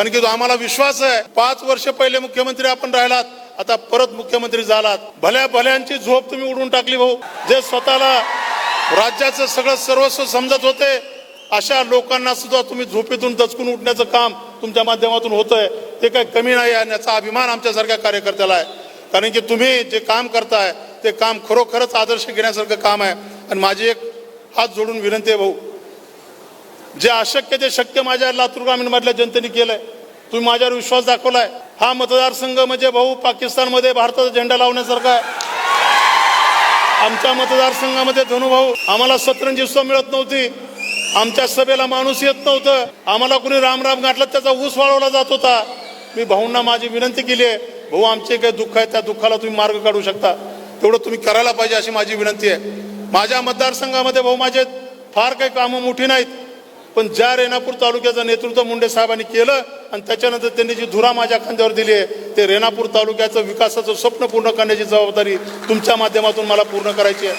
कारण की आम्हाला विश्वास आहे. पाच वर्ष पहिले मुख्यमंत्री आपण राहिलात आता परत मुख्यमंत्री झालात. भल्या भल्यांची झोप तुम्ही उडून टाकली भाऊ. जे स्वतःला राज्याचं सगळं सर्वस्व समजत होते अशा लोकांना सुद्धा तुम्ही झोपेतून दचकून उठण्याचं काम तुमच्या माध्यमातून होतंय. ते काही कमी नाही आहे आणि याचा अभिमान आमच्यासारख्या कार्यकर्त्याला आहे. कारण की तुम्ही जे काम करताय ते काम खरोखरच आदर्श घेण्यासारखं काम आहे. आणि माझी एक हात जोडून विनंती आहे भाऊ. जे अशक्य ते शक्य माझ्या लातूर ग्रामीण मधल्या जनतेने केलंय तुम्ही माझ्यावर विश्वास दाखवलाय. हा मतदारसंघ म्हणजे भाऊ पाकिस्तानमध्ये भारताचा झेंडा लावण्यासारखा आहे. आमच्या मतदारसंघामध्ये धनुभाऊ आम्हाला सतरंजी उत्सव मिळत नव्हती. आमच्या सभेला माणूस येत नव्हतं. आम्हाला कुणी राम राम त्याचा ऊस वाळवला जात होता. मी भाऊंना माझी विनंती केली आहे भाऊ आमचे काही दुःख आहे त्या दुःखाला तुम्ही मार्ग काढू शकता. तेवढं तुम्ही करायला पाहिजे अशी माझी विनंती आहे. माझ्या मतदारसंघामध्ये भाऊ माझे फार काही कामं मोठी नाहीत. पण ज्या रेणापूर तालुक्याचं नेतृत्व मुंडे साहेबांनी केलं आणि त्याच्यानंतर त्यांनी जी धुरा माझ्या खांद्यावर दिली आहे ते रेणापूर तालुक्याचं विकासाचं स्वप्न पूर्ण करण्याची जबाबदारी तुमच्या माध्यमातून मला पूर्ण करायची आहे.